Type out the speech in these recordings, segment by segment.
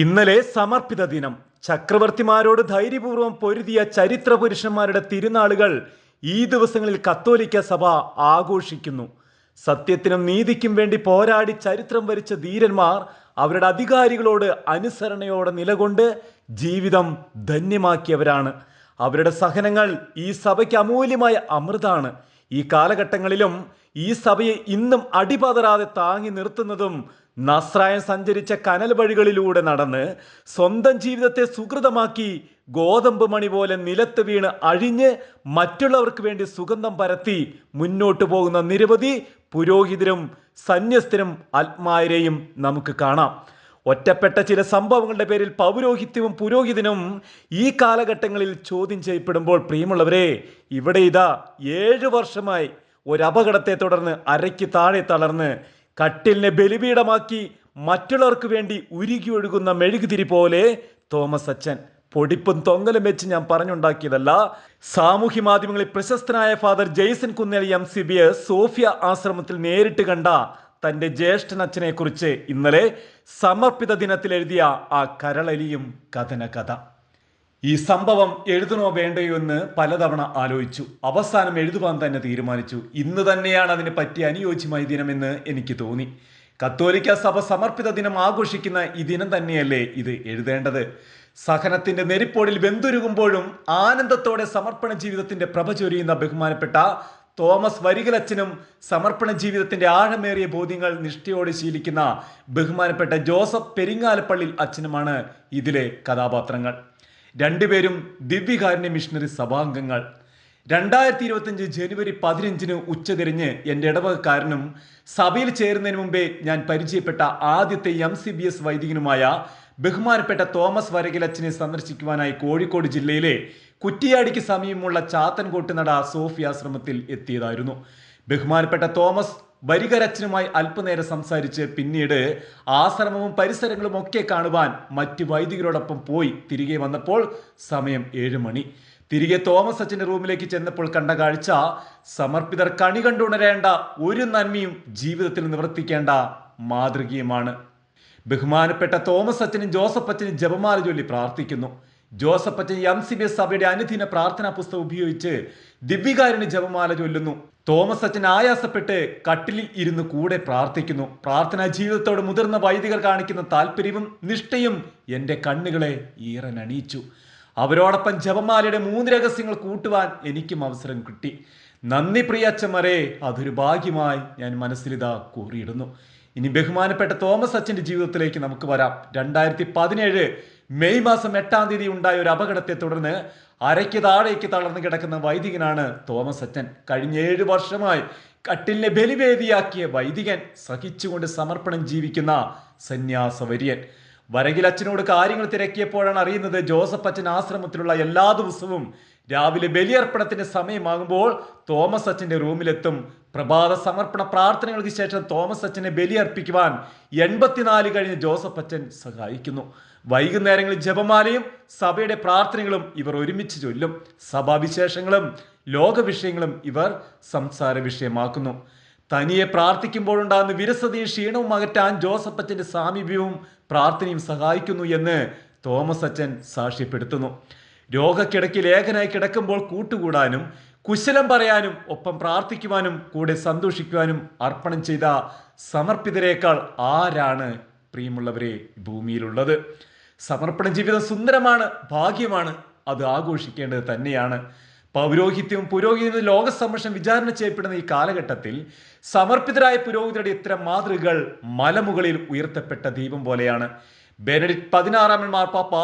ഇന്നലെ സമർപ്പിത ദിനം. ചക്രവർത്തിമാരോട് ധൈര്യപൂർവം പൊരുതിയ ചരിത്ര പുരുഷന്മാരുടെ തിരുനാളുകൾ ഈ ദിവസങ്ങളിൽ കത്തോലിക്ക സഭ ആഘോഷിക്കുന്നു. സത്യത്തിനും നീതിക്കും വേണ്ടി പോരാടി ചരിത്രം വരിച്ച ധീരന്മാർ അവരുടെ അധികാരികളോട് അനുസരണയോടെ നിലകൊണ്ട് ജീവിതം ധന്യമാക്കിയവരാണ്. അവരുടെ സഹനങ്ങൾ ഈ സഭയ്ക്ക് അമൂല്യമായ അമൃതാണ്. ഈ കാലഘട്ടങ്ങളിലും ഈ സഭയെ ഇന്നും അടിപതരാതെ താങ്ങി നിർത്തുന്നതും നസ്രായൻ സഞ്ചരിച്ച കനൽ വഴികളിലൂടെ നടന്ന് സ്വന്തം ജീവിതത്തെ സുഹൃതമാക്കി ഗോതമ്പ് മണി പോലെ നിലത്ത് വീണ് അഴിഞ്ഞ് മറ്റുള്ളവർക്ക് വേണ്ടി സുഗന്ധം പരത്തി മുന്നോട്ട് പോകുന്ന നിരവധി പുരോഹിതരും സന്യസ്തരും ആത്മാരെയും നമുക്ക് കാണാം. ഒറ്റപ്പെട്ട ചില സംഭവങ്ങളുടെ പേരിൽ പൗരോഹിത്യവും പുരോഹിതനും ഈ കാലഘട്ടങ്ങളിൽ ചോദ്യം ചെയ്യപ്പെടുമ്പോൾ പ്രിയമുള്ളവരെ ഇവിടെ ഇതാ ഏഴ് വർഷമായി ഒരു അപകടത്തെ തുടർന്ന് അരയ്ക്ക് താഴെ തളർന്ന് കട്ടിലിനെ ബലിപീഠമാക്കി മറ്റുള്ളവർക്ക് വേണ്ടി ഉരുകി ഒഴുകുന്ന മെഴുകുതിരി പോലെ തോമസ് അച്ഛൻ പൊടിപ്പും തൊങ്ങലും വെച്ച് ഞാൻ പറഞ്ഞുണ്ടാക്കിയതല്ല. സാമൂഹ്യ മാധ്യമങ്ങളിൽ പ്രശസ്തനായ father Jaison Kunneli M C B Sophia ആശ്രമത്തിൽ നേരിട്ട് കണ്ട തന്റെ ജ്യേഷ്ഠൻ അച്ഛനെ കുറിച്ച് ഇന്നലെ സമർപ്പിത ദിനത്തിൽ എഴുതിയ ആ കരളലിയും കഥന കഥ ഈ സംഭവം എഴുതണോ വേണ്ടയോ എന്ന് പലതവണ ആലോചിച്ചു. അവസാനം എഴുതുവാൻ തന്നെ തീരുമാനിച്ചു. ഇന്ന് തന്നെയാണ് അതിന് പറ്റിയ അനുയോജ്യമായ ദിനമെന്ന് എനിക്ക് തോന്നി. കത്തോലിക്ക സഭ സമർപ്പിത ദിനം ആഘോഷിക്കുന്ന ഈ ദിനം തന്നെയല്ലേ ഇത് എഴുതേണ്ടത്? സഹനത്തിന്റെ നെരിപ്പോടിൽ വെന്തുരുകുമ്പോഴും ആനന്ദത്തോടെ സമർപ്പണ ജീവിതത്തിന്റെ പ്രഭ ചൊരിയുന്ന ബഹുമാനപ്പെട്ട തോമസ് വരികലച്ചനും സമർപ്പണ ജീവിതത്തിന്റെ ആഴമേറിയ ബോധ്യങ്ങൾ നിഷ്ഠയോടെ ശീലിക്കുന്ന ബഹുമാനപ്പെട്ട ജോസഫ് പെരിങ്ങാലപ്പള്ളിൽ അച്ഛനുമാണ് ഇതിലെ കഥാപാത്രങ്ങൾ. രണ്ടുപേരും ദിവ്യകാരുണ്യ മിഷണറി സഭാംഗങ്ങൾ. രണ്ടായിരത്തി ഇരുപത്തിയഞ്ച് ജനുവരി പതിനഞ്ചിന് ഉച്ചതിരിഞ്ഞ് എന്റെ ഇടവകക്കാരനും സഭയിൽ ചേരുന്നതിന് മുമ്പേ ഞാൻ പരിചയപ്പെട്ട ആദ്യത്തെ എം സി ബി എസ് വൈദികനുമായ ബഹുമാനപ്പെട്ട തോമസ് വരകിലച്ചനെ സന്ദർശിക്കുവാനായി കോഴിക്കോട് ജില്ലയിലെ കുറ്റിയാടിക്ക് സമീപമുള്ള ചാത്തൻകോട്ട് നട ആശ്രമത്തിൽ എത്തിയതായിരുന്നു. ബഹുമാനപ്പെട്ട തോമസ് വരികരച്ചനുമായി അല്പനേരം സംസാരിച്ച് പിന്നീട് ആശ്രമവും പരിസരങ്ങളും ഒക്കെ കാണുവാൻ മറ്റു വൈദികരോടൊപ്പം പോയി തിരികെ വന്നപ്പോൾ സമയം ഏഴ് മണി. തിരികെ തോമസ് അച്ഛന്റെ റൂമിലേക്ക് ചെന്നപ്പോൾ കണ്ട കാഴ്ച സമർപ്പിതർ കണി കണ്ടുണരേണ്ട ഒരു നന്മയും ജീവിതത്തിൽ നിവർത്തിക്കേണ്ട മാതൃകയുമാണ്. ബഹുമാനപ്പെട്ട തോമസ് അച്ഛനും ജോസഫ് അച്ഛനും ജപമാല ചൊല്ലി പ്രാർത്ഥിക്കുന്നു. ജോസഫ് അച്ഛൻ എം സി ബി സഭയുടെ അനുദിന പ്രാർത്ഥനാ പുസ്തകം ഉപയോഗിച്ച് ദിവ്യകാരന് ജപമാല ചൊല്ലുന്നു. തോമസ് അച്ഛൻ ആയാസപ്പെട്ട് കട്ടിലിൽ ഇരുന്ന് കൂടെ പ്രാർത്ഥിക്കുന്നു. പ്രാർത്ഥനാ ജീവിതത്തോട് മുതിർന്ന വൈദികർ കാണിക്കുന്ന താല്പര്യവും നിഷ്ഠയും എന്റെ കണ്ണുകളെ ഈറനണിയിച്ചു അവരോടൊപ്പം ജപമാലയുടെ മൂന്ന് രഹസ്യങ്ങൾ കൂട്ടുവാൻ എനിക്കും അവസരം കിട്ടി. നന്ദി പ്രിയ അച്ഛന്മാരെ അതൊരു ഭാഗ്യമായി ഞാൻ മനസ്സിലിതാ കൂറിയിടുന്നു ഇനി ബഹുമാനപ്പെട്ട തോമസ് അച്ഛന്റെ ജീവിതത്തിലേക്ക് നമുക്ക് വരാം. രണ്ടായിരത്തി പതിനേഴ് മെയ് മാസം എട്ടാം തീയതി ഉണ്ടായ ഒരു അപകടത്തെ തുടർന്ന് അരയ്ക്ക് താഴേക്ക് തളർന്നു കിടക്കുന്ന വൈദികനാണ് തോമസ് അച്ഛൻ. കഴിഞ്ഞ ഏഴ് വർഷമായി കട്ടിലിനെ ബലിവേദിയാക്കിയ വൈദികൻ സഹിച്ചുകൊണ്ട് സമർപ്പണം ജീവിക്കുന്ന സന്യാസവര്യൻ. വരകിൽ അച്ഛനോട് കാര്യങ്ങൾ തിരക്കിയപ്പോഴാണ് അറിയുന്നത് ജോസഫ് അച്ഛൻ ആശ്രമത്തിലുള്ള എല്ലാ ദിവസവും രാവിലെ ബലിയർപ്പണത്തിന്റെ സമയമാകുമ്പോൾ തോമസ് അച്ഛന്റെ റൂമിലെത്തും. പ്രഭാത സമർപ്പണ പ്രാർത്ഥനകൾക്ക് ശേഷം തോമസ് അച്ഛനെ ബലിയർപ്പിക്കുവാൻ എൺപത്തിനാല് കഴിഞ്ഞ് ജോസഫ് അച്ഛൻ സഹായിക്കുന്നു. വൈകുന്നേരങ്ങളിൽ ജപമാലയും സഭയുടെ പ്രാർത്ഥനകളും ഇവർ ഒരുമിച്ച് ചൊല്ലും. സഭാവിശേഷങ്ങളും ലോകവിഷയങ്ങളും ഇവർ സംസാര വിഷയമാക്കുന്നു തനിയെ പ്രാർത്ഥിക്കുമ്പോഴുണ്ടാകുന്ന വിരസതയും ക്ഷീണവും അകറ്റാൻ ജോസഫ് അച്ഛന്റെ സാമീപ്യവും പ്രാർത്ഥനയും സഹായിക്കുന്നു എന്ന് തോമസ് അച്ഛൻ സാക്ഷ്യപ്പെടുത്തുന്നു. രോഗക്കിടക്കിൽ ഏകനായി കിടക്കുമ്പോൾ കൂട്ടുകൂടാനും കുശലം പറയാനും ഒപ്പം പ്രാർത്ഥിക്കുവാനും കൂടെ സന്തോഷിക്കുവാനും അർപ്പണം ചെയ്ത സമർപ്പിതരേക്കാൾ ആരാണ് പ്രിയമുള്ളവരെ ഭൂമിയിലുള്ളത്? സമർപ്പണ ജീവിതം സുന്ദരമാണ് ഭാഗ്യമാണ് അത് ആഘോഷിക്കേണ്ടത് തന്നെയാണ്. പൗരോഹിത്യവും പുരോഹിതവും ലോകസംരക്ഷണം വിചാരണ ചെയ്യപ്പെടുന്ന ഈ കാലഘട്ടത്തിൽ സമർപ്പിതരായ പുരോഹിതരുടെ ഇത്തരം മാതൃകൾ മലമുകളിൽ ഉയർത്തപ്പെട്ട ദീപം പോലെയാണ്. ബെനഡിക്ട് പതിനാറാമൻ മാർപ്പാപ്പ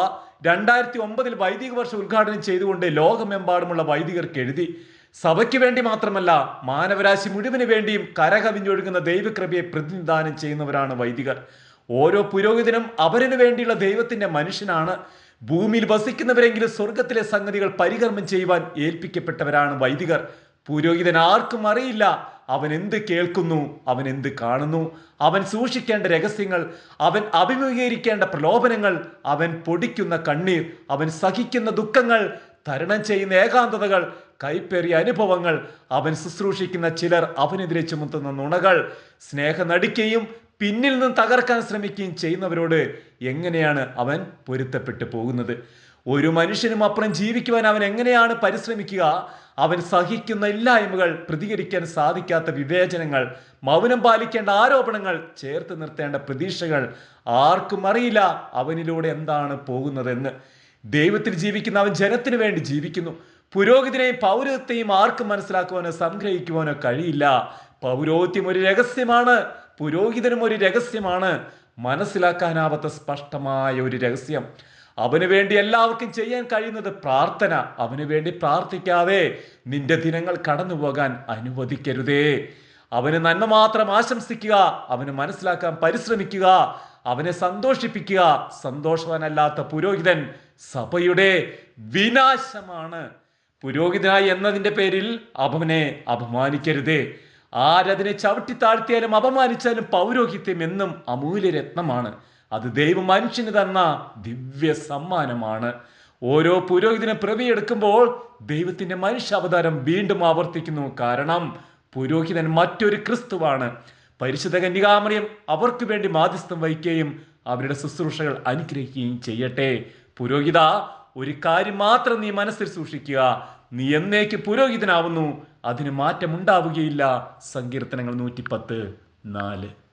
രണ്ടായിരത്തി ഒമ്പതിൽ വൈദിക വർഷം ഉദ്ഘാടനം ചെയ്തുകൊണ്ട് ലോകമെമ്പാടുമുള്ള വൈദികർക്ക് എഴുതി. സഭയ്ക്ക് വേണ്ടി മാത്രമല്ല മാനവരാശി മുഴുവൻ വേണ്ടിയും കരകവിഞ്ഞൊഴുകുന്ന ദൈവകൃപയെ പ്രതിനിധാനം ചെയ്യുന്നവരാണ് വൈദികർ. ഓരോ പുരോഹിതനും അവരിനു വേണ്ടിയുള്ള ദൈവത്തിന്റെ മനുഷ്യനാണ്. ഭൂമിയിൽ വസിക്കുന്നവരെങ്കിലും സ്വർഗത്തിലെ സംഗതികൾ പരികർമ്മം ചെയ്യുവാൻ ഏൽപ്പിക്കപ്പെട്ടവരാണ് വൈദികർ. പുരോഹിതൻ ആർക്കും അറിയില്ല. അവൻ എന്ത് കേൾക്കുന്നു അവൻ എന്ത് കാണുന്നു. അവൻ സൂക്ഷിക്കേണ്ട രഹസ്യങ്ങൾ അവൻ അഭിമുഖീകരിക്കേണ്ട പ്രലോഭനങ്ങൾ അവൻ പൊടിക്കുന്ന കണ്ണീർ അവൻ സഹിക്കുന്ന ദുഃഖങ്ങൾ തരണം ചെയ്യുന്ന ഏകാന്തതകൾ കൈപ്പേറിയ അനുഭവങ്ങൾ അവൻ ശുശ്രൂഷിക്കുന്ന ചിലർ അവനെതിരെ ചുമത്തുന്ന നുണകൾ സ്നേഹ നടിക്കുകയും പിന്നിൽ നിന്ന് തകർക്കാൻ ശ്രമിക്കുകയും ചെയ്യുന്നവരോട് എങ്ങനെയാണ് അവൻ പൊരുത്തപ്പെട്ടു പോകുന്നത്? ഒരു മനുഷ്യനും അപ്പുറം ജീവിക്കുവാൻ അവൻ എങ്ങനെയാണ് പരിശ്രമിക്കുക? അവൻ സഹിക്കുന്ന ഇല്ലായ്മകൾ പ്രതികരിക്കാൻ സാധിക്കാത്ത വിവേചനങ്ങൾ മൗനം പാലിക്കേണ്ട ആരോപണങ്ങൾ ചേർത്ത് നിർത്തേണ്ട പ്രതീക്ഷകൾ ആർക്കും അറിയില്ല അവനിലൂടെ എന്താണ് പോകുന്നതെന്ന്. ദൈവത്തിൽ ജീവിക്കുന്ന അവൻ ജനത്തിനു വേണ്ടി ജീവിക്കുന്നു. പുരോഹിതനെയും പൗരത്വത്തെയും ആർക്കും മനസ്സിലാക്കുവാനോ സംഗ്രഹിക്കുവാനോ കഴിയില്ല. പൗരോഹിത്യം ഒരു രഹസ്യമാണ്. പുരോഹിതനും ഒരു രഹസ്യമാണ്. മനസ്സിലാക്കാനാവാത്ത സ്പഷ്ടമായ ഒരു രഹസ്യം. അവന് വേണ്ടി എല്ലാവർക്കും ചെയ്യാൻ കഴിയുന്നത് പ്രാർത്ഥന. അവന് വേണ്ടി പ്രാർത്ഥിക്കാതെ നിന്റെ ദിനങ്ങൾ കടന്നു പോകാൻ അനുവദിക്കരുതേ. അവന് നന്മ മാത്രം ആശംസിക്കുക. അവന് മനസ്സിലാക്കാൻ പരിശ്രമിക്കുക. അവനെ സന്തോഷിപ്പിക്കുക. സന്തോഷവാനല്ലാത്ത പുരോഹിതൻ സഭയുടെ വിനാശമാണ്. പുരോഹിതനായി എന്നതിന്റെ പേരിൽ അവനെ അപമാനിക്കരുതേ. ആരതിനെ ചവിട്ടി താഴ്ത്തിയാലും അപമാനിച്ചാലും പൗരോഹിത്യം എന്നും അമൂല്യരത്നമാണ് അത് ദൈവം മനുഷ്യന് തന്ന ദിവ്യ സമ്മാനമാണ്. ഓരോ പുരോഹിതനെ ദൈവത്തിന്റെ മനുഷ്യാവതാരം വീണ്ടും ആവർത്തിക്കുന്നു. കാരണം പുരോഹിതൻ മറ്റൊരു ക്രിസ്തുവാണ്. പരിശുദ്ധ കന്യകാമറിയം അവർക്ക് വേണ്ടി മാധ്യസ്ഥം വഹിക്കുകയും അവരുടെ ശുശ്രൂഷകൾ അനുഗ്രഹിക്കുകയും ചെയ്യട്ടെ. പുരോഹിത ഒരു കാര്യം മാത്രം നീ മനസ്സിൽ സൂക്ഷിക്കുക. നീ എന്നേക്ക് പുരോഹിതനാവുന്നു. അതിന് മാറ്റമുണ്ടാവുകയില്ല. സങ്കീർത്തനങ്ങൾ നൂറ്റിപ്പത്ത് നാല്.